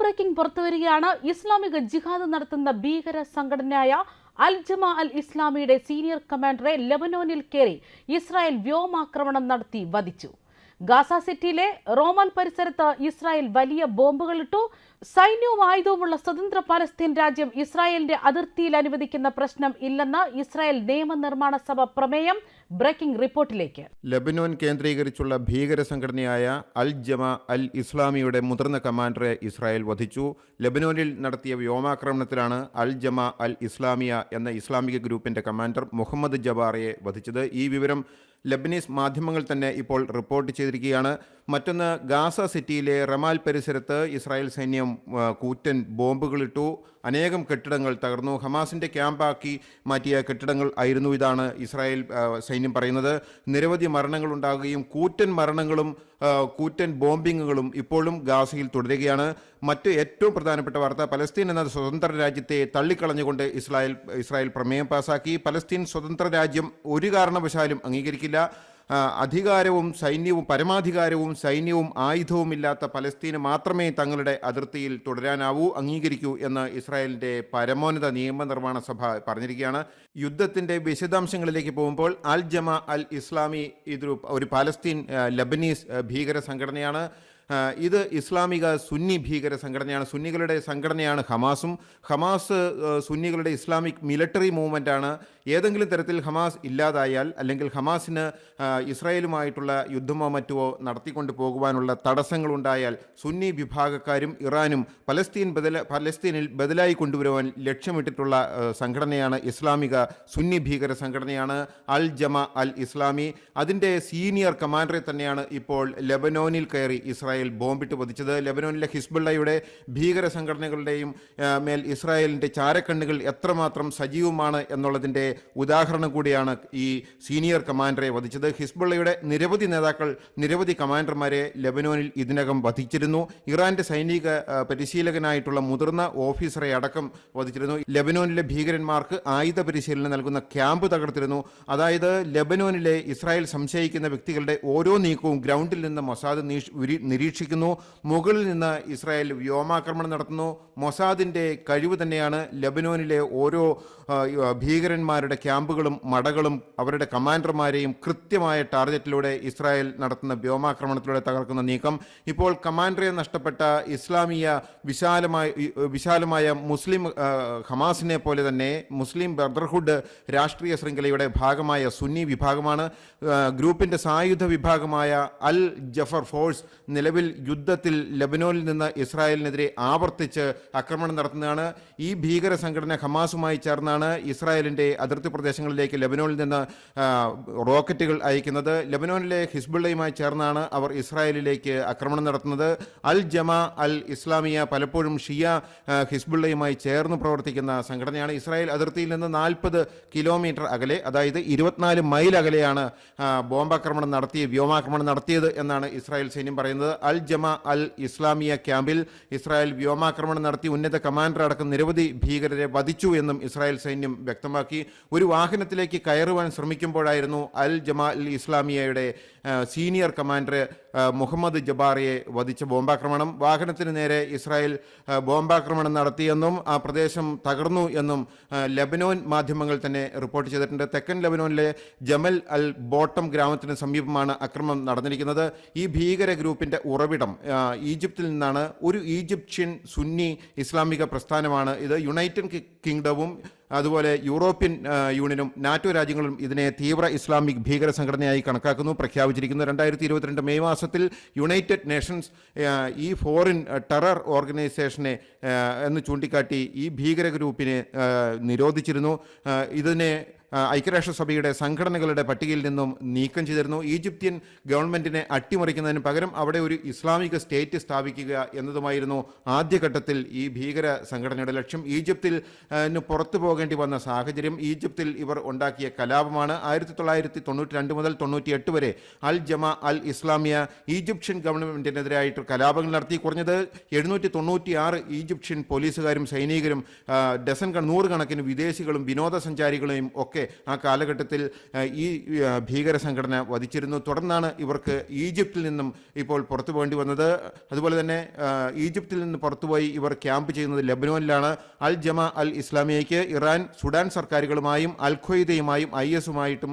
Breaking പുറത്തുവരികയാണ് ഇസ്ലാമിക ജിഹാദ് നടത്തുന്ന ഭീകര സംഘടനയായ അൽ ജമാ അൽ ഇസ്ലാമിയുടെ സീനിയർ കമാൻഡറെ ലെബനോനിൽ കയറി ഇസ്രായേൽ വ്യോമാക്രമണം നടത്തി വധിച്ചു. ഗാസ സിറ്റിയിലെ റോമൽ പരിസരത്ത് ഇസ്രായേൽ വലിയ ബോംബുകളിട്ടു സൈന്യവും ആയുധവുമുള്ള സ്വതന്ത്ര പലസ്തീൻ രാജ്യം ഇസ്രായേലിന്റെ അതിർത്തിയിൽ അനുവദിക്കുന്ന പ്രശ്നം ഇല്ലെന്ന് ഇസ്രായേൽ നിയമനിർമ്മാണ സഭ പ്രമേയം ബ്രേക്കിംഗ് റിപ്പോർട്ടിലേക്ക്. ലബനോൻ കേന്ദ്രീകരിച്ചുള്ള ഭീകര സംഘടനയായ അൽ ജമ അൽ ഇസ്ലാമിയുടെ മുതിർന്ന കമാൻഡറെ ഇസ്രായേൽ വധിച്ചു. ലബനോനിൽ നടത്തിയ വ്യോമാക്രമണത്തിലാണ് അൽ ജമ അൽ ഇസ്ലാമിയ എന്ന ഇസ്ലാമിക ഗ്രൂപ്പിന്റെ കമാൻഡർ മുഹമ്മദ് ജബാറയെ വധിച്ചത്. ഈ വിവരം ലബനീസ് മാധ്യമങ്ങൾ തന്നെ ഇപ്പോൾ റിപ്പോർട്ട് ചെയ്തിരിക്കുകയാണ്. മറ്റൊന്ന് ഗാസ സിറ്റിയിലെ റമാൽ പരിസരത്ത് ഇസ്രായേൽ സൈന്യം കൂറ്റൻ ബോംബുകളിട്ടു അനേകം കെട്ടിടങ്ങൾ തകർന്നു. ഹമാസിന്റെ ക്യാമ്പാക്കി മാറ്റിയ കെട്ടിടങ്ങൾ ആയിരുന്നു ഇതാണ് ഇസ്രായേൽ സൈന്യം പറയുന്നത്. നിരവധി മരണങ്ങൾ ഉണ്ടാകുകയും കൂറ്റൻ മരണങ്ങളും കൂറ്റൻ ബോംബിങ്ങുകളും ഇപ്പോഴും ഗാസയിൽ തുടരുകയാണ്. മറ്റ് ഏറ്റവും പ്രധാനപ്പെട്ട വാർത്ത പലസ്തീൻ എന്ന സ്വതന്ത്ര രാജ്യത്തെ തള്ളിക്കളഞ്ഞുകൊണ്ട് ഇസ്രായേൽ ഇസ്രായേൽ പ്രമേയം പാസാക്കി. പലസ്തീൻ സ്വതന്ത്ര രാജ്യം ഒരു കാരണവശാലും അംഗീകരിക്കില്ല. അധികാരവും സൈന്യവും പരമാധികാരവും സൈന്യവും ആയുധവും ഇല്ലാത്ത പലസ്തീന് മാത്രമേ തങ്ങളുടെ അതിർത്തിയിൽ തുടരാനാവൂ അംഗീകരിക്കൂ എന്ന് ഇസ്രായേലിന്റെ പരമോന്നത നിയമനിർമ്മാണ സഭ പറഞ്ഞിരിക്കുകയാണ്. യുദ്ധത്തിന്റെ വിശദാംശങ്ങളിലേക്ക് പോകുമ്പോൾ അൽ ജമാ അൽ ഇസ്ലാമി ഇതൊരു ഒരു പാലസ്തീൻ ലബനീസ് ഭീകര സംഘടനയാണ്. ഇത് ഇസ്ലാമിക സുന്നി ഭീകര സംഘടനയാണ്. സുന്നികളുടെ സംഘടനയാണ് ഹമാസും. ഹമാസ് സുന്നികളുടെ ഇസ്ലാമിക് മിലിറ്ററി മൂവ്മെന്റാണ് ഏതെങ്കിലും തരത്തിൽ ഹമാസ് ഇല്ലാതായാൽ അല്ലെങ്കിൽ ഹമാസിന് ഇസ്രായേലുമായിട്ടുള്ള യുദ്ധമോ മറ്റുമോ നടത്തിക്കൊണ്ട് പോകുവാനുള്ള തടസ്സങ്ങളുണ്ടായാൽ സുന്നി വിഭാഗക്കാരും ഇറാനും പലസ്തീൻ ബദല പലസ്തീനിൽ ബദലായി കൊണ്ടുവരുവാൻ ലക്ഷ്യമിട്ടിട്ടുള്ള സംഘടനയാണ് ഇസ്ലാമിക സുന്നി ഭീകര സംഘടനയാണ് അൽ ജമ അൽ ഇസ്ലാമി. അതിന്റെ സീനിയർ കമാൻഡറെ തന്നെയാണ് ഇപ്പോൾ ലെബനോനിൽ കയറി ഇസ്രായേൽ ബോംബിട്ട് പതിച്ചത്. ലെബനോനിലെ ഹിസ്ബുള്ളയുടെ ഭീകര സംഘടനകളുടെയും മേൽ ഇസ്രായേലിന്റെ ചാരക്കണ്ണുകൾ എത്രമാത്രം സജീവമാണ് എന്നുള്ളതിന്റെ ഉദാഹരണം കൂടിയാണ് ഈ സീനിയർ കമാൻഡറെ വധിച്ചത്. ഹിസ്ബുള്ളയുടെ നിരവധി നേതാക്കൾ നിരവധി കമാൻഡർമാരെ ലെബനോനിൽ ഇതിനകം വധിച്ചിരുന്നു. ഇറാന്റെ സൈനിക പരിശീലകനായിട്ടുള്ള മുതിർന്ന ഓഫീസറെ അടക്കം വധിച്ചിരുന്നു. ലെബനോനിലെ ഭീകരന്മാർക്ക് ആയുധ പരിശീലനം നൽകുന്ന ക്യാമ്പ് തകർത്തിരുന്നു. അതായത് ലെബനോനിലെ ഇസ്രായേൽ സംശയിക്കുന്ന വ്യക്തികളുടെ ഓരോ നീക്കവും ഗ്രൗണ്ടിൽ നിന്ന് മൊസാദ് ഉരി- നിരീക്ഷിക്കുന്നു. മുകളിൽ നിന്ന് ഇസ്രായേൽ വ്യോമാക്രമണം നടത്തുന്നു. മൊസാദിന്റെ കഴിവ് തന്നെയാണ് ലബനോനിലെ ഓരോ ഭീകരന്മാരുടെ ക്യാമ്പുകളും മടകളും അവരുടെ കമാൻഡർമാരെയും കൃത്യമായ ടാർഗറ്റിലൂടെ ഇസ്രായേൽ നടത്തുന്ന വ്യോമാക്രമണത്തിലൂടെ തകർക്കുന്ന നീക്കം. ഇപ്പോൾ കമാൻഡറെ നഷ്ടപ്പെട്ട ഇസ്ലാമിയ വിശാലമായ വിശാലമായ മുസ്ലിം ഹമാസിനെ പോലെ തന്നെ മുസ്ലിം ബ്രദർഹുഡ് രാഷ്ട്രീയ ശൃംഖലയുടെ ഭാഗമായ സുന്നി വിഭാഗമാണ്. ഗ്രൂപ്പിന്റെ സായുധ വിഭാഗമായ അൽ ജഫർ ഫോഴ്സ് നിലവിൽ യുദ്ധത്തിൽ ലബനോനിൽ നിന്ന് ഇസ്രായേലിനെതിരെ ആവർത്തിച്ച് ആക്രമണം നടത്തുന്നതാണ്. ഈ ഭീകര സംഘടന ഹമാസുമായി ചേർന്നാണ് ഇസ്രായേലിന്റെ അതിർത്തി പ്രദേശങ്ങളിലേക്ക് ലബനോനിൽ നിന്ന് റോക്കറ്റുകൾ അയക്കുന്നത്. ലബനോനിലെ ഹിസ്ബുള്ളയുമായി ചേർന്നാണ് അവർ ഇസ്രായേലിലേക്ക് ആക്രമണം നടത്തുന്നത്. അൽ ജമ അൽ ഇസ്ലാമിയ പലപ്പോഴും ഷിയ ഹിസ്ബുള്ളയുമായി ചേർന്ന് പ്രവർത്തിക്കുന്ന സംഘടനയാണ്. ഇസ്രായേൽ അതിർത്തിയിൽ നിന്ന് നാൽപ്പത് കിലോമീറ്റർ അകലെ അതായത് ഇരുപത്തിനാല് മൈൽ അകലെയാണ് ബോംബാക്രമണം നടത്തി വ്യോമാക്രമണം നടത്തിയത് എന്നാണ് ഇസ്രായേൽ സൈന്യം പറയുന്നത്. അൽ ജമ അൽ ഇസ്ലാമിയ ക്യാമ്പിൽ ഇസ്രായേൽ വ്യോമാക്രമണം നടത്തി ഉന്നത കമാൻഡർ അടക്കം നിരവധി ഭീകരരെ വധിച്ചു എന്നും ഇസ്രായേൽ സൈന്യം വ്യക്തമാക്കി. ഒരു വാഹനത്തിലേക്ക് കയറുവാൻ ശ്രമിക്കുമ്പോഴായിരുന്നു അൽ ജമാ അൽ ഇസ്ലാമിയയുടെ സീനിയർ കമാൻഡർ മുഹമ്മദ് ജബാറിയെ വധിച്ച ബോംബാക്രമണം. വാഹനത്തിന് നേരെ ഇസ്രായേൽ ബോംബാക്രമണം നടത്തിയെന്നും ആ പ്രദേശം തകർന്നു എന്നും ലെബനോൻ മാധ്യമങ്ങൾ തന്നെ റിപ്പോർട്ട് ചെയ്തിട്ടുണ്ട്. തെക്കൻ ലബനോനിലെ ജമൽ അൽ ബോട്ടം ഗ്രാമത്തിന് സമീപമാണ് അക്രമം നടന്നിരിക്കുന്നത്. ഈ ഭീകര ഗ്രൂപ്പിന്റെ ഉറവിടം ഈജിപ്തിൽ നിന്നാണ് ഒരു ഈജിപ്ഷ്യൻ സുന്നി ഇസ്ലാമിക പ്രസ്ഥാനമാണ് ഇത്. യുണൈറ്റഡ് കിങ്ഡവും അതുപോലെ യൂറോപ്യൻ യൂണിയനും നാറ്റോ രാജ്യങ്ങളും ഇതിനെ തീവ്ര ഇസ്ലാമിക് ഭീകര സംഘടനയായി കണക്കാക്കുന്നു. പ്രഖ്യാപിച്ചിരിക്കുന്നു രണ്ടായിരത്തി ഇരുപത്തിരണ്ട് മെയ് മാസത്തിൽ യുണൈറ്റഡ് നേഷൻസ് ഈ ഫോറിൻ ടെറർ ഓർഗനൈസേഷനെ എന്ന് ചൂണ്ടിക്കാട്ടി ഈ ഭീകര ഗ്രൂപ്പിനെ നിരോധിച്ചിരുന്നു. ഇതിനെ ഐക്യരാഷ്ട്രസഭയുടെ സംഘടനകളുടെ പട്ടികയിൽ നിന്നും നീക്കം ചെയ്തിരുന്നു. ഈജിപ്ത്യൻ ഗവൺമെന്റിനെ അട്ടിമറിക്കുന്നതിന് പകരം അവിടെ ഒരു ഇസ്ലാമിക സ്റ്റേറ്റ് സ്ഥാപിക്കുക എന്നതുമായിരുന്നു ആദ്യഘട്ടത്തിൽ ഈ ഭീകര സംഘടനയുടെ ലക്ഷ്യം. ഈജിപ്തിൽ പുറത്തു പോകേണ്ടി വന്ന സാഹചര്യം ഈജിപ്തിൽ ഇവർ ഉണ്ടാക്കിയ കലാപമാണ്. ആയിരത്തി തൊള്ളായിരത്തി തൊണ്ണൂറ്റി രണ്ട് മുതൽ തൊണ്ണൂറ്റി എട്ട് വരെ അൽ ജമാ അൽ ഇസ്ലാമിയ ഈജിപ്ഷ്യൻ ഗവൺമെന്റിനെതിരായിട്ട് കലാപങ്ങൾ നടത്തി. കുറഞ്ഞത് എഴുന്നൂറ്റി തൊണ്ണൂറ്റി ആറ് ഈജിപ്ഷ്യൻ പോലീസുകാരും സൈനികരും ഡസൻ നൂറുകണക്കിന് വിദേശികളും വിനോദസഞ്ചാരികളെയും ഒക്കെ ഒക്കെ ആ കാലഘട്ടത്തിൽ ഈ ഭീകര സംഘടന വധിച്ചിരുന്നു. തുടർന്നാണ് ഇവർക്ക് ഈജിപ്തിൽ നിന്നും ഇപ്പോൾ പുറത്തു പോകേണ്ടി വന്നത്. അതുപോലെ തന്നെ ഈജിപ്തിൽ നിന്ന് പുറത്തുപോയി ഇവർ ക്യാമ്പ് ചെയ്യുന്നത് ലബനോനിലാണ്. അൽ ജമ അൽ ഇസ്ലാമിയയ്ക്ക് ഇറാൻ സുഡാൻ സർക്കാരുകളുമായും അൽ ഖ്വയ്ദയുമായും ഐ എസുമായിട്ടും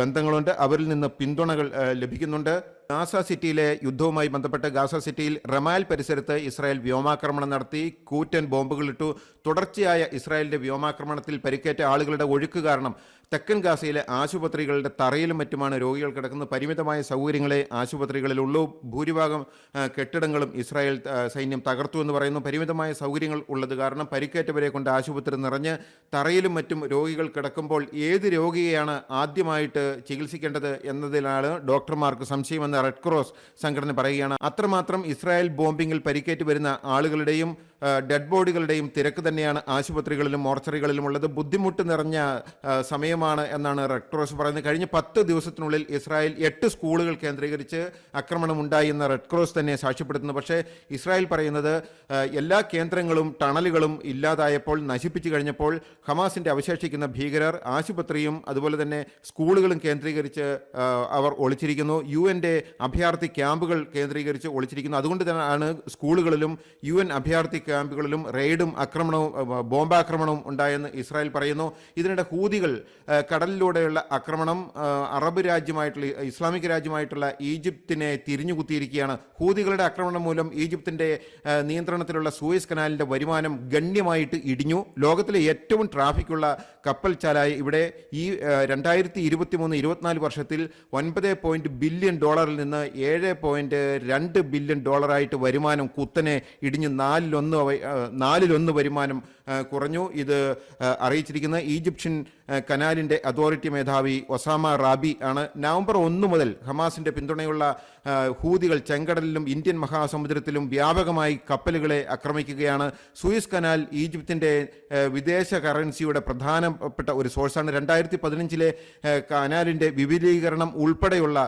ബന്ധങ്ങളുണ്ട്. അവരിൽ നിന്ന് പിന്തുണകൾ ലഭിക്കുന്നുണ്ട്. ഗാസ സിറ്റിയിലെ യുദ്ധവുമായി ബന്ധപ്പെട്ട് ഗാസ സിറ്റിയിൽ റമാൽ പരിസരത്ത് ഇസ്രായേൽ വ്യോമാക്രമണം നടത്തി കൂറ്റൻ ബോംബുകളിട്ടു. തുടർച്ചയായ ഇസ്രായേലിന്റെ വ്യോമാക്രമണത്തിൽ പരിക്കേറ്റ ആളുകളുടെ ഒഴുക്ക് കാരണം തെക്കൻ ഗാസയിലെ ആശുപത്രികളുടെ തറയിലും മറ്റുമാണ് രോഗികൾ കിടക്കുന്നത്. പരിമിതമായ സൗകര്യങ്ങളെ ആശുപത്രികളിലുള്ളൂ. ഭൂരിഭാഗം കെട്ടിടങ്ങളും ഇസ്രായേൽ സൈന്യം തകർത്തു എന്ന് പറയുന്നു. പരിമിതമായ സൗകര്യങ്ങൾ ഉള്ളത് കാരണം പരിക്കേറ്റവരെ കൊണ്ട് ആശുപത്രി നിറഞ്ഞ് തറയിലും മറ്റും രോഗികൾ കിടക്കുമ്പോൾ ഏത് രോഗിയെയാണ് ആദ്യമായിട്ട് ചികിത്സിക്കേണ്ടത് എന്നതിലാണ് ഡോക്ടർമാർക്ക് സംശയമെന്ന് റെഡ് ക്രോസ് സംഘടന പറയുകയാണ്. അത്രമാത്രം ഇസ്രായേൽ ബോംബിങ്ങിൽ പരിക്കേറ്റ് വരുന്ന ആളുകളുടെയും ഡെഡ് ബോഡികളുടെയും തിരക്ക് തന്നെയാണ് ആശുപത്രികളിലും മോർച്ചറികളിലും ഉള്ളത്. ബുദ്ധിമുട്ട് നിറഞ്ഞ ആ, സമയമാണ് എന്നാണ് റെഡ് ക്രോസ് പറയുന്നത്. കഴിഞ്ഞ പത്ത് ദിവസത്തിനുള്ളിൽ ഇസ്രായേൽ എട്ട് സ്കൂളുകൾ കേന്ദ്രീകരിച്ച് ആക്രമണം ഉണ്ടായി എന്ന് റെഡ് ക്രോസ് തന്നെ സാക്ഷ്യപ്പെടുത്തുന്നു. പക്ഷേ ഇസ്രായേൽ പറയുന്നത് എല്ലാ കേന്ദ്രങ്ങളും ടണലുകളും ഇല്ലാതായപ്പോൾ നശിപ്പിച്ചു കഴിഞ്ഞപ്പോൾ ഹമാസിന്റെ അവശേഷിക്കുന്ന ഭീകരർ ആശുപത്രിയും അതുപോലെ തന്നെ സ്കൂളുകളും കേന്ദ്രീകരിച്ച് അവർ ഒളിച്ചിരിക്കുന്നു. യു എന്റെ അഭയാർത്ഥി ക്യാമ്പുകൾ കേന്ദ്രീകരിച്ച് ഒളിച്ചിരിക്കുന്നു. അതുകൊണ്ട് തന്നെയാണ് സ്കൂളുകളിലും യു എൻ അഭയാർത്ഥി ക്യാമ്പുകളിലും റെയ്ഡും ആക്രമണവും ബോംബാക്രമണവും ഉണ്ടായെന്ന് ഇസ്രായേൽ പറയുന്നു. ഇതിനിടെ ഹൂതികൾ കടലിലൂടെയുള്ള ആക്രമണം അറബ് രാജ്യമായിട്ടുള്ള ഇസ്ലാമിക് രാജ്യമായിട്ടുള്ള ഈജിപ്തിനെ തിരിഞ്ഞുകുത്തിയിരിക്കുകയാണ്. ഹൂതികളുടെ ആക്രമണം മൂലം ഈജിപ്തിന്റെ നിയന്ത്രണത്തിലുള്ള സൂയസ് കനാലിന്റെ വരുമാനം ഗണ്യമായിട്ട് ഇടിഞ്ഞു. ലോകത്തിലെ ഏറ്റവും ട്രാഫിക്കുള്ള കപ്പൽ ചാലായ ഇവിടെ ഈ രണ്ടായിരത്തി ഇരുപത്തി മൂന്ന് ഇരുപത്തിനാല് വർഷത്തിൽ ഒൻപത് പോയിന്റ് ബില്യൺ ഡോളറിൽ നിന്ന് ഏഴ് പോയിന്റ് രണ്ട് ബില്യൺ ഡോളറായിട്ട് വരുമാനം കുത്തനെ ഇടിഞ്ഞ് നാലിലൊന്ന് നാലിലൊന്ന് വരുമാനം കുറഞ്ഞു. ഇത് അറിയിച്ചിരിക്കുന്ന ഈജിപ്ഷ്യൻ കനാലിന്റെ അതോറിറ്റി മേധാവി ഒസാമ റാബി ആണ്. നവംബർ ഒന്ന് മുതൽ ഹമാസിന്റെ പിന്തുണയുള്ള ഹൂതികൾ ചെങ്കടലിലും ഇന്ത്യൻ മഹാസമുദ്രത്തിലും വ്യാപകമായി കപ്പലുകളെ ആക്രമിക്കുകയാണ്. സൂയിസ് കനാൽ ഈജിപ്തിന്റെ വിദേശ കറൻസിയുടെ പ്രധാനപ്പെട്ട ഒരു സോഴ്സാണ്. രണ്ടായിരത്തി പതിനഞ്ചിലെ കനാലിന്റെ വിപുലീകരണം ഉൾപ്പെടെയുള്ള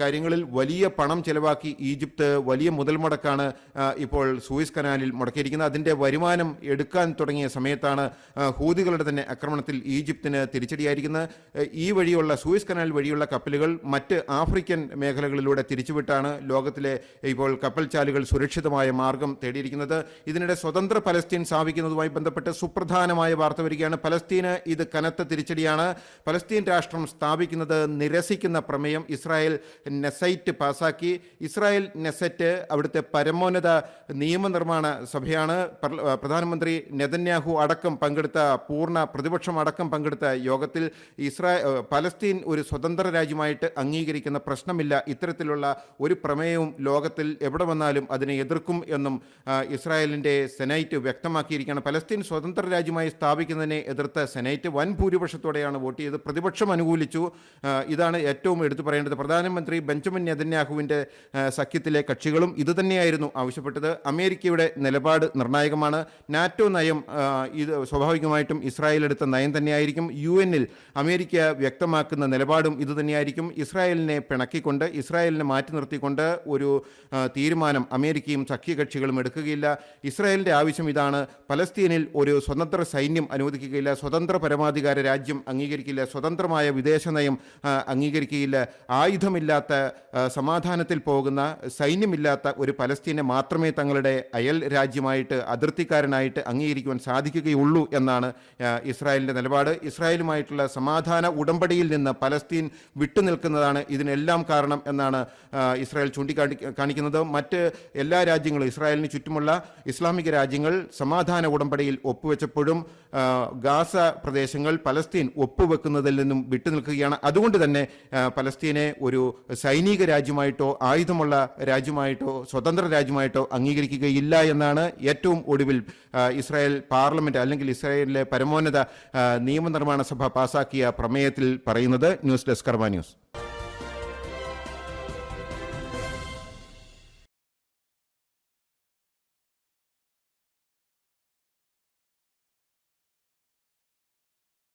കാര്യങ്ങളിൽ വലിയ പണം ചെലവാക്കി ഈജിപ്ത് വലിയ മുതൽ മുടക്കാണ് ഇപ്പോൾ സൂയിസ് കനാലിൽ മുടക്കിയിരിക്കുന്നത്. അതിന്റെ വരുമാനം എടുക്കാൻ തുടങ്ങിയ സമയത്താണ് ഹൂതികളുടെ തന്നെ ആക്രമണത്തിൽ ഈജിപ്തിന് തിരിച്ചടിയായിരിക്കുന്നത്. ഈ വഴിയുള്ള സൂയിസ് കനാൽ വഴിയുള്ള കപ്പലുകൾ മറ്റ് ആഫ്രിക്കൻ മേഖലകളിലൂടെ തിരിച്ചുവിട്ടാണ് ലോകത്തിലെ ഇപ്പോൾ കപ്പൽ ചാലുകൾ സുരക്ഷിതമായ മാർഗം തേടിയിരിക്കുന്നത്. ഇതിനിടെ സ്വതന്ത്ര പലസ്തീൻ സ്ഥാപിക്കുന്നതുമായി ബന്ധപ്പെട്ട് സുപ്രധാനമായ വാർത്ത വരികയാണ്. പലസ്തീന് ഇത് കനത്ത തിരിച്ചടിയാണ്. പലസ്തീൻ രാഷ്ട്രം സ്ഥാപിക്കുന്നത് നിരസിക്കുന്ന പ്രമേയം. ഇസ്രായേൽ നെസൈറ്റ് പാസാക്കി. ഇസ്രായേൽ നെസറ്റ് അവിടുത്തെ പരമോന്നത നിയമനിർമ്മാണ സഭയാണ്. പ്രധാനമന്ത്രി നെതന്യാഹു അടക്കം പങ്കെടുത്ത പൂർണ പ്രതിപക്ഷം അടക്കം പങ്കെടുത്ത യോഗത്തിൽ ഇസ്രായേൽ പലസ്തീൻ ഒരു സ്വതന്ത്ര രാജ്യമായിട്ട് അംഗീകരിക്കുന്ന പ്രശ്നമില്ല. ഇത്തരത്തിലുള്ള ഒരു പ്രമേയവും ലോകത്തിൽ എവിടെ വന്നാലും അതിനെ എതിർക്കും എന്നും ഇസ്രായേലിന്റെ സെനൈറ്റ് വ്യക്തമാക്കിയിരിക്കുകയാണ്. പലസ്തീൻ സ്വതന്ത്ര രാജ്യമായി സ്ഥാപിക്കുന്നതിനെ എതിർത്ത സെനൈറ്റ് വൻ ഭൂരിപക്ഷത്തോടെയാണ് വോട്ട് ചെയ്തത്. പ്രതിപക്ഷം അനുകൂലിച്ചു. ഇതാണ് ഏറ്റവും എടുത്തു പറയേണ്ടത്. പ്രധാനമന്ത്രി ബെഞ്ചമിൻ നെതന്യാഹുവിന്റെ സഖ്യത്തിലെ കക്ഷികളും ഇതുതന്നെയായിരുന്നു ആവശ്യപ്പെട്ടത്. അമേരിക്കയുടെ നിലപാട് നിർണായകമാണ്. നാറ്റോ നയം ഇത് സ്വാഭാവികമായിട്ടും ഇസ്രായേൽ എടുത്ത നയം തന്നെയായിരിക്കും. യു എന്നിൽ അമേരിക്ക വ്യക്തമാക്കുന്ന നിലപാടും ഇതുതന്നെയായിരിക്കും. ഇസ്രായേലിനെ പിണക്കിക്കൊണ്ട് ഇസ്രായേലിനെ മാറ്റി നിർത്തിക്കൊണ്ട് ഒരു തീരുമാനം അമേരിക്കയും സഖ്യകക്ഷികളും എടുക്കുകയില്ല. ഇസ്രായേലിന്റെ ആവശ്യം ഇതാണ്. പലസ്തീനിൽ ഒരു സ്വതന്ത്ര സൈന്യം അനുവദിക്കുകയില്ല. സ്വതന്ത്ര പരമാധികാര രാജ്യം അംഗീകരിക്കില്ല. സ്വതന്ത്രമായ വിദേശ നയം അംഗീകരിക്കുകയില്ല. അംഗീകരിക്കുകയില്ല ആയുധമില്ലാത്ത സമാധാനത്തിൽ പോകുന്ന സൈന്യമില്ലാത്ത ഒരു പലസ്തീനെ മാത്രമേ തങ്ങളുടെ അയൽ രാജ്യമായിട്ട് അതിർത്തിക്കാരനായിട്ട് അംഗീകരിക്കുവാൻ സാധിക്കുകയുള്ളൂ എന്നാണ് ഇസ്രായേലിന്റെ നിലപാട്. ഇസ്രായേലുമായിട്ടുള്ള സമാധാന ഉടമ്പടിയിൽ നിന്ന് പലസ്തീൻ വിട്ടുനിൽക്കുന്നതാണ് ഇതിനെല്ലാം കാരണം എന്നാണ് ഇസ്രായേൽ ചൂണ്ടിക്കാട്ടി കാണിക്കുന്നത്. മറ്റ് എല്ലാ രാജ്യങ്ങളും ഇസ്രായേലിന് ചുറ്റുമുള്ള ഇസ്ലാമിക രാജ്യങ്ങൾ സമാധാന ഉടമ്പടിയിൽ ഒപ്പുവെച്ചപ്പോഴും ഗാസ പ്രദേശങ്ങൾ പലസ്തീൻ ഒപ്പുവെക്കുന്നതിൽ നിന്നും വിട്ടുനിൽക്കുകയാണ്. അതുകൊണ്ട് തന്നെ പലസ്തീനെ ഒരു സൈനിക രാജ്യമായിട്ടോ ആയുധമുള്ള രാജ്യമായിട്ടോ സ്വതന്ത്ര രാജ്യമായിട്ടോ അംഗീകരിക്കുകയില്ല എന്നാണ് ഏറ്റവും ഒടുവിൽ ഇസ്രായേൽ പാർലമെന്റ് അല്ലെങ്കിൽ ഇസ്രായേലിലെ പരമോന്നത നിയമനിർമ്മാണ സഭ പാസാക്കിയ പ്രമേയത്തിൽ പറയുന്നത്. News desk Karma News.